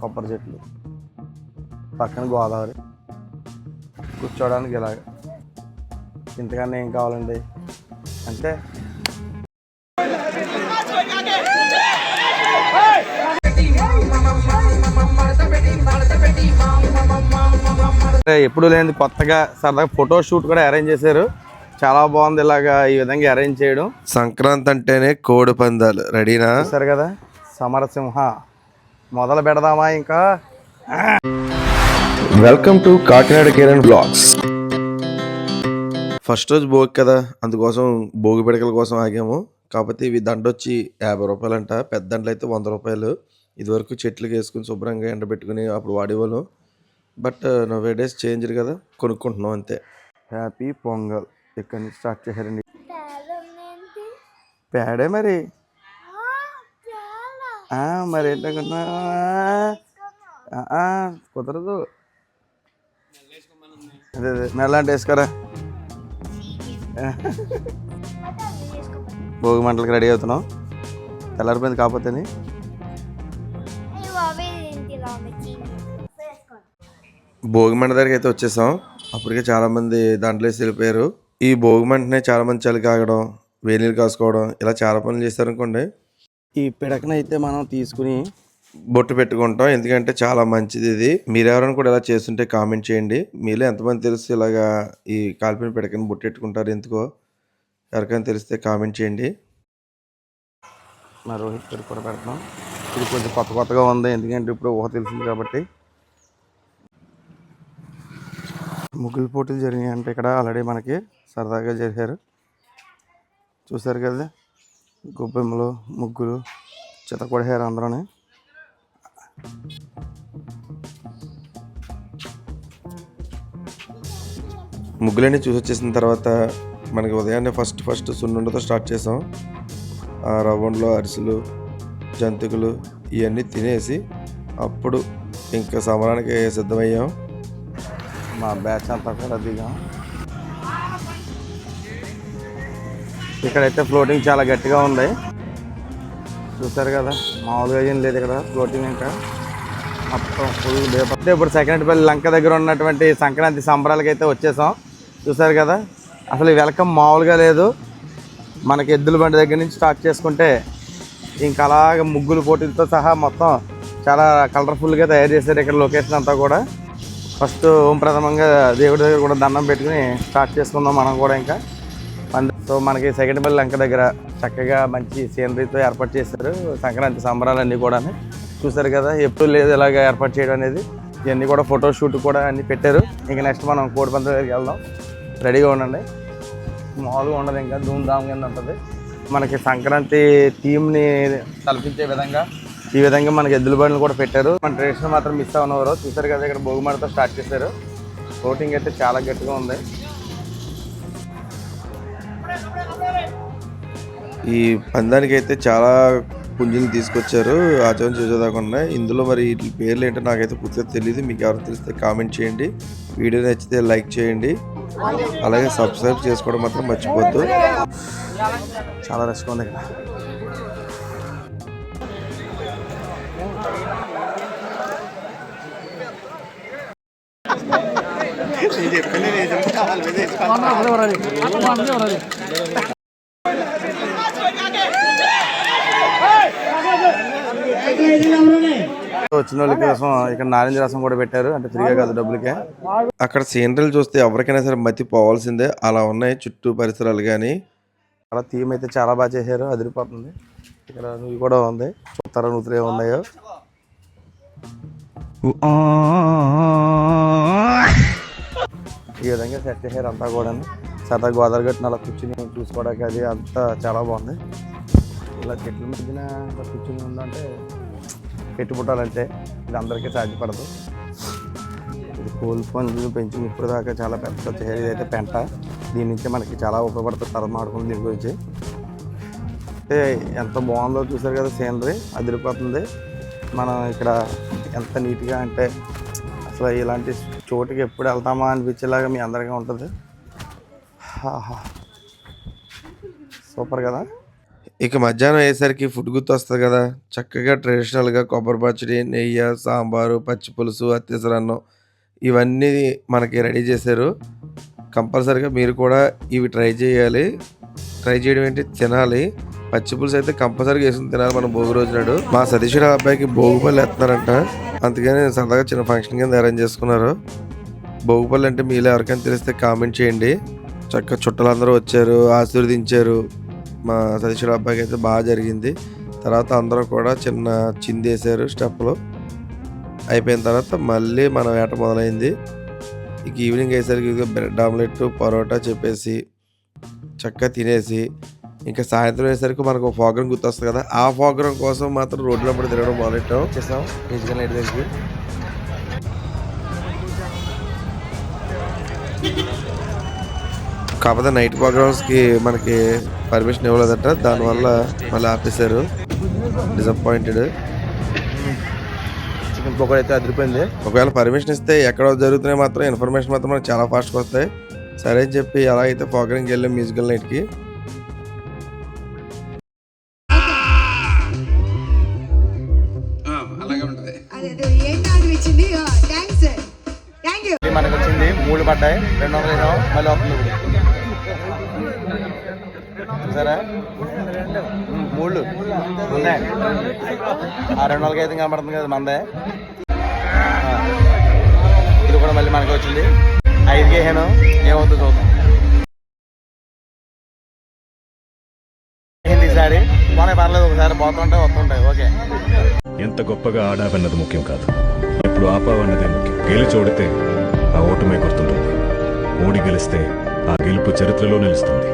కొబ్బరి చెట్లు పక్కన గోదావరి. కూర్చోవడానికి ఇలాగ. ఇంతకన్నా ఏం కావాలండి? అంటే ఎప్పుడు లేనిది కొత్తగా సరదాగా ఫోటో షూట్ కూడా అరేంజ్ చేశారు. చాలా బాగుంది ఇలాగా ఈ విధంగా అరేంజ్ చేయడం. సంక్రాంతి అంటేనే కోడి పందాలు. రెడీనా చూసారు కదా? సమరసింహ. మొదలు పెడదామా ఇంకా? Welcome to Kakinada Kiran blogs first రోజు భోగి కదా అందుకోసం భోగి పిడకల కోసం ఆగాము. కాకపోతే ఇవి దండ వచ్చి యాభై రూపాయలు అంట పెద్ద దండలు అయితే వంద రూపాయలు. ఇదివరకు చెట్లకి వేసుకుని శుభ్రంగా ఎండబెట్టుకుని అప్పుడు వాడేవాళ్ళం. బట్ నవ్వే డేస్ చేంజ్ కదా కొనుక్కుంటున్నాం అంతే. హ్యాపీ పొంగల్ ఇక్కడ నుంచి స్టార్ట్ చేశారండి? పేడే మరి. మరి ఏంటనుకున్నా కుదరదు. అదే అదే మెల్లంటే వేసుకోరా? భోగి మంటలకు రెడీ అవుతున్నాం తెల్లారిపోయింది కాకపోతే భోగి మంట దగ్గరికి అయితే వచ్చేసాం. అప్పటికే చాలామంది దాంట్లో వేసి వెళ్ళిపోయారు. ఈ భోగి మంటనే చాలామంది చలి కాగడం వేలీలు కాసుకోవడం ఇలా చాలా పనులు చేస్తారనుకోండి ఈ పిడకనైతే మనం తీసుకుని బొట్టు పెట్టుకుంటాం. ఎందుకంటే చాలా మంచిది ఇది. మీరు ఎవరైనా కూడా ఇలా చేస్తుంటే కామెంట్ చేయండి. మీలో ఎంతమంది తెలుసు ఇలాగా ఈ కాల్పిన పిడకని బొట్టు పెట్టుకుంటారు ఎందుకో ఎవరికైనా తెలిస్తే కామెంట్ చేయండి. మా రోహిత్ గారికి కూడా పెడతాం. ఇది కొంచెం కొత్త కొత్తగా ఉంది. ఎందుకంటే ఇప్పుడు ఊహ తెలిసింది కాబట్టి. ముగ్గులు పోటీలు జరిగినాయి అంటే ఇక్కడ ఆల్రెడీ మనకి సరదాగా చేశారు చూసారు కదా? గొబ్బెమ్మలు ముగ్గులు చెత్త కొడేశారు అందరూనే. ముగ్గులన్నీ చూసి వచ్చేసిన తర్వాత మనకి ఉదయాన్నే ఫస్ట్ ఫస్ట్ సున్నుండతో స్టార్ట్ చేసాం. ఆ రవ్వండ్లో అరిసెలు జంతికలు ఇవన్నీ తినేసి అప్పుడు ఇంకా సమరానికి సిద్ధమయ్యాం. మా బ్యాచ్ అంతా కూడా దిగాం. ఇక్కడైతే ఫ్లోటింగ్ చాలా గట్టిగా ఉంది. చూసారు కదా? మామూలుగా ఏం లేదు ఇక్కడ ఫ్లోటింగ్ ఇంకా. మొత్తం ఫుల్ అంటే ఇప్పుడు సెకండ్పల్లి లంక దగ్గర ఉన్నటువంటి సంక్రాంతి సంబరాలకి అయితే వచ్చేసాం. చూసారు కదా? అసలు వెల్కమ్ మామూలుగా లేదు. మనకి ఎద్దుల బండి దగ్గర నుంచి స్టార్ట్ చేసుకుంటే ఇంకా అలాగ ముగ్గులు పోటీలతో సహా మొత్తం చాలా కలర్ఫుల్గా తయారు చేశారు ఇక్కడ లొకేషన్ అంతా కూడా. ఫస్ట్ ఓం ప్రథమంగా దేవుడి దగ్గర కూడా దండం పెట్టుకుని స్టార్ట్ చేసుకుందాం మనం కూడా ఇంకా. సో మనకి సెకండ్ లంక దగ్గర చక్కగా మంచి సీనరీతో ఏర్పాటు చేశారు. సంక్రాంతి సంబరాలన్నీ కూడా చూసారు కదా ఎప్పుడు లేదు ఇలాగ ఏర్పాటు చేయడం అనేది. ఇవన్నీ కూడా ఫోటో షూట్ కూడా అన్నీ పెట్టారు. ఇంకా నెక్స్ట్ మనం కోడిపంత దగ్గరికి వెళ్దాం. రెడీగా ఉండండి. మామూలుగా ఉండదు ఇంకా ధూమ్ ధామ్ కింద ఉంటుంది. మనకి సంక్రాంతి థీమ్ని తలపించే విధంగా ఈ విధంగా మనకి ఎద్దుల బండ్లు కూడా పెట్టారు. మన ట్రెడిషన్ మాత్రం మిస్ అవ్వనవరు చూసారు కదా ఇక్కడ భోగిమడతో స్టార్ట్ చేశారు. కోటింగ్ అయితే చాలా గట్టిగా ఉంది. ఈ పందానికి అయితే చాలా పుంజులు తీసుకొచ్చారు. ఆచరణ చూసేదాకుండా ఇందులో మరి వీటి పేర్లు ఏంటో నాకైతే పూర్తిగా తెలియదు మీకు ఎవరు తెలిస్తే కామెంట్ చేయండి. వీడియో నచ్చితే లైక్ చేయండి. అలాగే సబ్స్క్రైబ్ చేసుకోవడం మాత్రం మర్చిపోద్దు చాలా రష్గా ఉంది ఇక్కడ వచ్చిన వాళ్ళ కోసం ఇక్కడ నారింజ రసం కూడా పెట్టారు. అంటే ఫ్రీగా కాదు డబ్బులకే. అక్కడ సీనరీలు చూస్తే ఎవరికైనా సరే మతి పోవాల్సిందే. అలా ఉన్నాయి చుట్టూ పరిసరాలు కానీ. చాలా థీమ్ అయితే చాలా బాగా చేశారు. అదిరిపోతుంది. ఇక్కడ నువ్వు కూడా ఉంది. చూస్తారా నూతులు ఏమి ఉన్నాయో? ఈ విధంగా సెట్ చేశారు అంతా కూడా సరదా గోదావరి గట్టిన అలా కూర్చుని చూసుకోవడానికి అది అంతా చాలా బాగుంది. ఇలా చెట్ల మధ్యన కూర్చుని ఉందంటే పెట్టుబడాలంటే ఇది అందరికీ సాధ్యపడదు. ఇది కోల్ పంజులు పెంచి ఇప్పుడు దాకా చాలా పెద్ద వచ్చేది ఇదైతే పెంట. దీని నుంచి మనకి చాలా ఉపయోగపడుతుంది తరం ఆడుకుంది దీని గురించి. అంటే ఎంత బాగుందో చూసారు కదా సీనరీ అదిరిపోతుంది. మనం ఇక్కడ ఎంత నీట్గా అంటే అసలు ఇలాంటి చోటుకి ఎప్పుడు వెళ్తామా అనిపించేలాగా మీ అందరికీ ఉంటుంది. సూపర్ కదా? ఇక మధ్యాహ్నం అయ్యేసరికి ఫుడ్ గుర్తు వస్తుంది కదా. చక్కగా ట్రెడిషనల్గా కొబ్బరి పచ్చడి నెయ్యి సాంబారు పచ్చి పులుసు అత్యసరన్నం ఇవన్నీ మనకి రెడీ చేశారు. కంపల్సరీగా మీరు కూడా ఇవి ట్రై చేయాలి. ట్రై చేయడం ఏంటి? తినాలి. పచ్చి పులుసు అయితే కంపల్సరీగా వేసుకుని తినాలి మనం భోగి రోజు నాడు. మా సతీష్ అబ్బాయికి అబ్బాయికి పళ్ళు ఎత్తారంట అందుకని సరదాగా చిన్న ఫంక్షన్ కింద అరేంజ్ చేసుకున్నారు. భోగిపల్లి అంటే మీలో ఎవరికైనా తెలిస్తే కామెంట్ చేయండి. చక్కగా చుట్టాలందరూ వచ్చారు ఆశీర్వదించారు. మా సతీశ్వర అబ్బాయికి అయితే బాగా జరిగింది. తర్వాత అందరూ కూడా చిన్న చిందేశారు స్టెప్లో అయిపోయిన తర్వాత మళ్ళీ మన వేట మొదలైంది. ఇక ఈవినింగ్ అయ్యేసరికి బ్రెడ్ ఆమ్లెట్ పరోటా చెప్పేసి చక్కగా తినేసి ఇంకా సాయంత్రం అయ్యేసరికి మనకు ఫోగ్రం గుర్తొస్తుంది కదా ఆ ఫోగ్రం కోసం మాత్రం రోడ్ల పడి తిరగడం మొదలెట్టాం. వచ్చేసాం మ్యూజికల్ నైట్ దగ్గరికి కాకపోతే నైట్ ప్రోగ్రామ్స్కి మనకి పర్మిషన్ ఇవ్వలేదట. దానివల్ల మళ్ళీ ఆపేశారు. డిసప్పాయింటెడ్ చికెన్ పకోడీ అయితే అదిరిపోయింది. ఒకవేళ పర్మిషన్ ఇస్తే ఎక్కడ జరుగుతున్నాయి మాత్రం ఇన్ఫర్మేషన్ మాత్రం మనకు చాలా ఫాస్ట్గా వస్తాయి. సరే అని చెప్పి అలా అయితే ప్రోగ్రామ్కి వెళ్ళాం మ్యూజికల్ నైట్కి మనకు వచ్చింది మూడు పడ్డాయి రెండు వందలు వేసాం మళ్ళీ వస్తుంది చూసారా మూడు ఉన్నాయి. ఆ రెండు వందలకి అయితే కనబడుతుంది కదా మందే. ఇది కూడా మళ్ళీ మనకి వచ్చింది. ఐదు వేసాను ఏమవుతుందో చూద్దాం. ఈసారి పోనీ పర్లేదు ఒకసారి పోతుంటాయి వస్తుంటాయి. ఓకే. ఎంత గొప్పగా ఆడావన్నది ముఖ్యం కాదు. ఎప్పుడు ఆపావన్నదే ముఖ్యం. గెలిచోడితే ఆ ఓటమే గుర్తుంటుంది. ఓడి గెలిస్తే ఆ గెలుపు చరిత్రలో నిలుస్తుంది.